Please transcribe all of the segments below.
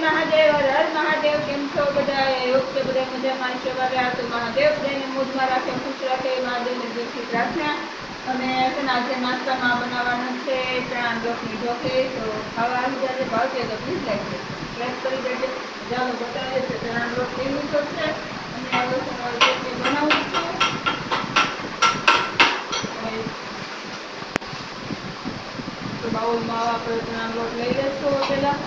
મહાદેવ, હર મહાદેવ, કેમ છો બધા યોગ છે બધા મજામાં હવે આ તો મહાદેવ બધાને મોજમાં રાખે, ખુશ રાખે, મહાદેવને દિલથી પ્રાર્થના. અને છે ને આજે નાસ્તામાં બનાવવાનું છે ચણા લોટની ઢોકળી. તો ખાવા આવી જાય ભાવશે તો પ્લીઝ લાગશે પ્રેસ કરી દેજો. ચાલો બતાવે છે ચણા લોટ લઈ તો છે અને આ લસણવાળી બનાવું છું. તો બાઉલમાં આપણે ચણા લોટ લઈ લેશો પેલા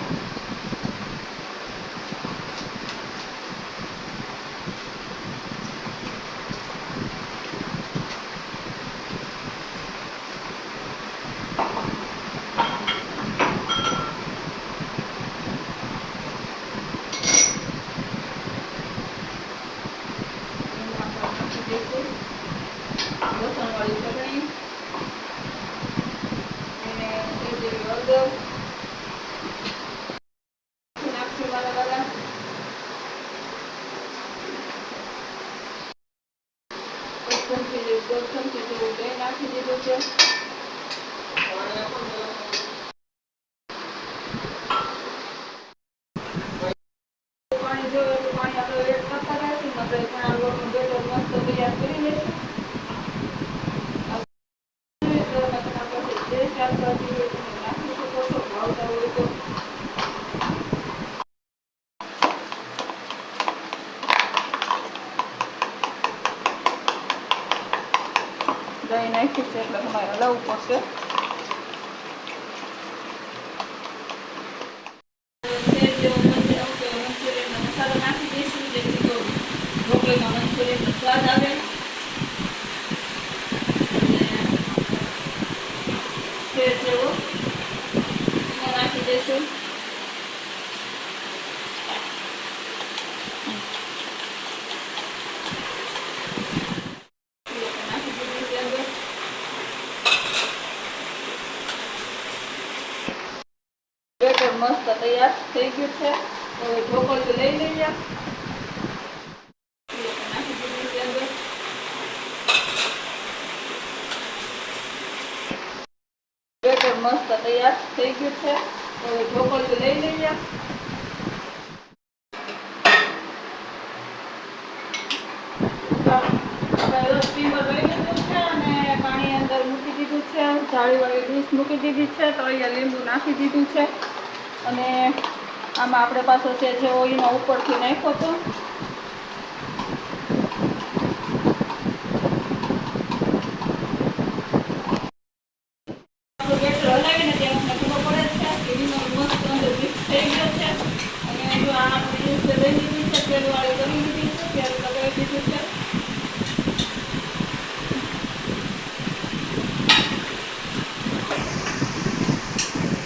એમાં આપણે નાખી દઈશું લસણવાળી ચટણી અને તે જેવી હળદર નાખશું વાલા વાલા એક ચમચી જેવું દહીં નાખી દીધું છે પાણી જોઈએ એટલું પાણી આપણે એડ કરતા રહેશું ને આપણે ચણા લોટનું બેટર મસ્ત તૈયાર કરી લઈશું તમે તમારા પાસે જે શાકભાજી હોય તમે નાખી શકો છો ભાવતા હોય તો નાખ્યું છે એટલે તમારે હલાવવું પડશે નાખી સ્વાદ આવે જેવો નાખી દઈશું નાખી દીધું છે અંદર બેટર મસ્ત તૈયાર થઈ ગયું છે. હવે ઢોકળીઓ લઈ લઈએ. નાખી દીધું છે અંદર બેટર મસ્ત તૈયાર થઈ ગયું છે. હવે ઢોકળીઓ લઈ લઈએ. આપણે સ્ટીમર લઈ લીધું છે અને પાણી અંદર મૂકી દીધું છે. જાળીવાળી ડીશ મૂકી દીધી છે. તો અહીંયા લીંબુ નાખી દીધું છે. અને આમાં આપણે પાછો છે જે ઓઈનો ઉપરથી નાખ્યો હતો. આપણું બેટર હલાવીને ત્યાં અમને ખબર પડે છે કે લીંબુ મસ્ત અંદર મિક્સ થઈ ગયો છે અને જો આ આપણે ડીશ લઈ લીધી છે તેલવાળી કરી લીધી છે તેલ લગાવી દીધું છે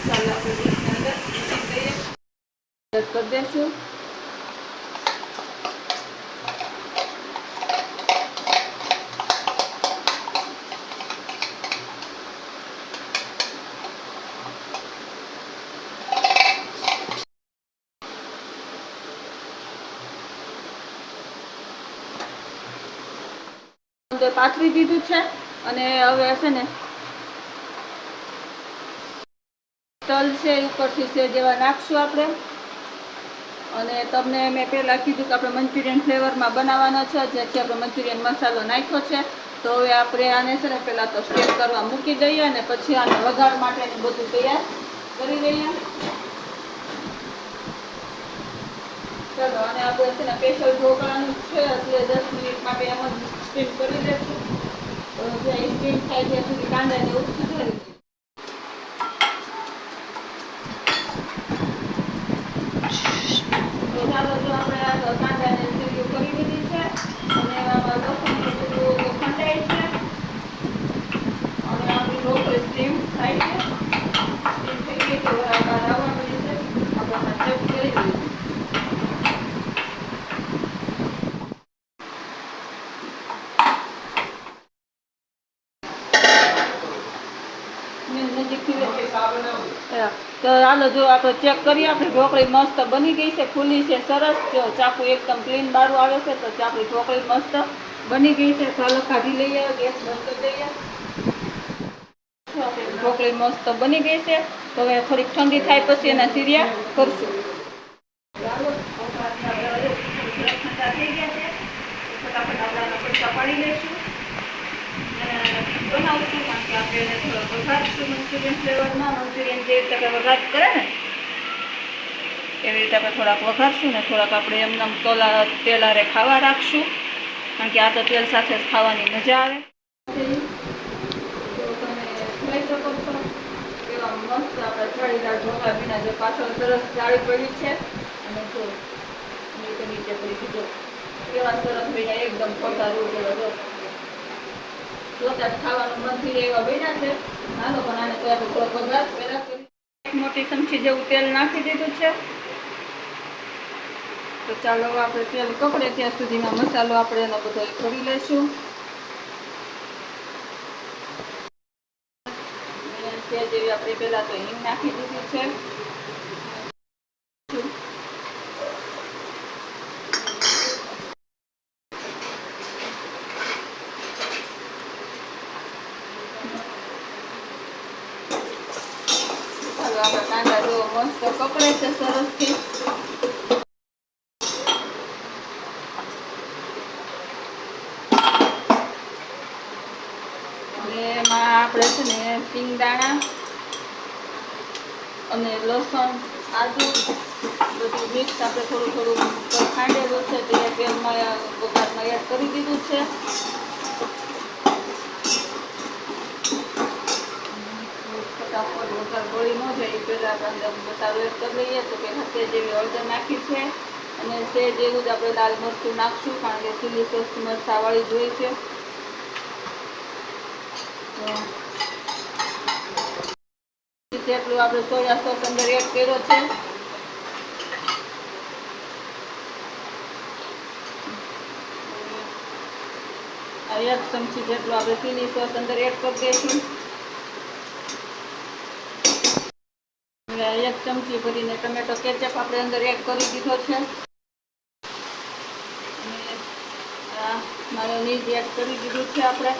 ચાલો આપણે ડીશની અંદર નાખી દઈએ. દઈશું પાથરી દીધું છે અને હવે છે ને તલ છે ઉપરથી છે જેવા નાખશું આપણે. અને તમને મેં પહેલાં કીધું કે આપણે મંચુરિયન ફ્લેવરમાં બનાવવાનો છે જેથી આપણે મંચુરિયન મસાલો નાખ્યો છે. તો હવે આપણે આને છે ને પહેલાં તો સ્ટેપ કરવા મૂકી દઈએ અને પછી આને વઘાર માટેનું બધું તૈયાર કરી લઈએ ચલો, અને આપણે છે ને સ્પેશિયલ ઢોકળાનું છે, એટલે દસ મિનિટ માટે એમ જ સ્ટીમ કરી દઈશું તો જે સ્ટીમ થાય ત્યાં સુધી કાંદાને એવું સુધારી દઈએ તો ચાલો જો આપણે આ કાંદાને સીરીઓ કરી દીધી છે અને એમાં લસણની સીરીઓ ખંડાય છે અને આપણી ઢોકળી સ્ટીમ થાય છે સ્ટીમ થઈ ગઈ છે હવે આ બહાર આવવા મળી છે આપણે આમાં ચેક કરી દઈએ નજીકથી લો. હા. તો હાલો, જો આપણે ચેક કરીએ, આપણી ઢોકળી મસ્ત બની ગઈ છે ખુલ્લી છે, સરસ. જો ચાકુ એકદમ ક્લીન બારું આવે છે, તો આપણી ઢોકળી મસ્ત બની ગઈ છે. ચાલો કાઢી લઈએ, ગેસ બંધ કરી દઈએ. ઢોકળી મસ્ત બની ગઈ છે. તો હવે થોડીક ઠંડી થાય પછી એના સિરિયા કરશું ચાલો વઘારની આપણે હવે થોડી થોડા ઠંડા થઈ ગયા છે તો ફટાફટ આપણે આના પત્તા પાડી લઈશું અને બનાવશું કારણ કે આપણે એને થોડો વઘારશું મંચુરિયન ફ્લેવરમાં મંચુરિયન જે રીતે આપણે કરે એવી રીતે આપણે થોડાક વઘારશું ને થોડાક આપણે એમને તોલા તેલ હારે ખાવા રાખશું કારણ કે આ તો તેલ સાથે જ ખાવાની મજા આવે મસ્ત આપણે જાળીદાર ઢોકળા વિના જે પાછળ સરસ જાળી પડી છે અને જો નીચે પડી દીધો કેવા સરસ બન્યા એકદમ ખોટા રૂપ જો. તો આપણે થોડો તો ચાલો આપણે તેલ કપડે ત્યાં સુધીમાં મસાલો આપણે એનો બધો કરી લઈશું. જેવી આપણે પહેલા તો હિંગ નાખી દીધી છે. અને એમાં આપણે છે ને સિંગદાણા અને લસણ, આદુ બધું મિક્સ આપણે થોડું થોડું ખાંડેલું છે, તે તેલમાં વઘારમાં યાદ કરી દીધું છે. ફટાફટ વઘાર બળી ન જાય પહેલાં આપણે મસાલો એડ કરી લઈએ તો પહેલાં તે જેવી હળદર નાખી છે. અને તે જેવું જ આપણે લાલ મરચું નાખશું, કારણ કે ચીલી સોસ મરચાવાળી જોઈએ છે. જેટલું આપણે સોયા સોસ અંદર એડ કર્યો છે. એક ચમચી જેટલું આપણે ચીલી સોસ અંદર એડ કરી દઈશું હવે આ એક ચમચી ભરીને ટમેટો કેચઅપ આપણે અંદર એડ કરી દીધો છે. અને આ માયોનીઝ એડ કરી દીધું છે આપણે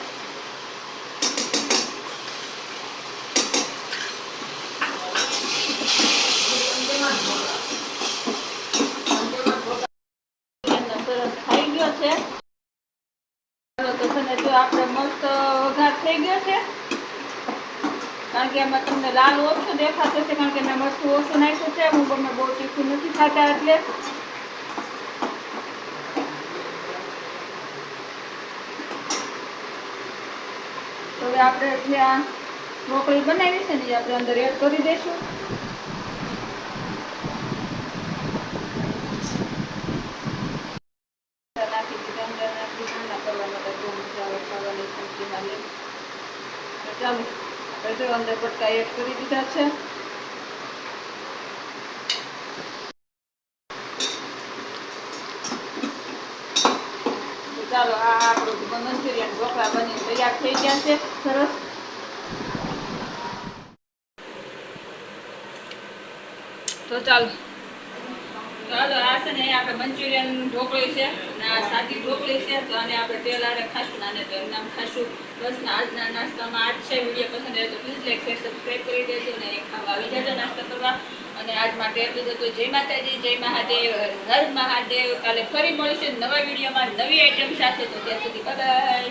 એનો સરસ થઈ ગયો છે ચાલો તો છે ને જો આપણે મસ્ત વઘાર થઈ ગયો છે એમાં તમને લાલ ઓછું દેખાતું છે કારણ કે મેં મરચું ઓછું નાખ્યું છે. હું બને બહુ તીખું નથી ખાતા એટલે. હવે આપણે જે આ ઢોકળી બનાવી છે ને આપણે અંદર એડ કરી દઈશું. ચાલો આપણે અંદર બટકા એડ કરી દીધા છે. ચાલો, આ આપણું મંચુરિયન ઢોકળા બની તૈયાર થઈ ગયા છે. સરસ. તો ચાલો. ચાલો, આ છે ને આપણે મંચુરિયન ઢોકળી છે. નાસ્તામાં આજ છે, વીડિયો પસંદ આવે તો પ્લીઝ લાઈક કરી દેજો અને ખાવા આવી જાજો કરવા. અને આજ જય માતાજી, જય મહાદેવ, હર મહાદેવ. કાલે ફરી મળીશું નવા વિડીયોમાં નવી આઈટમ સાથે. તો ત્યાં સુધી બાય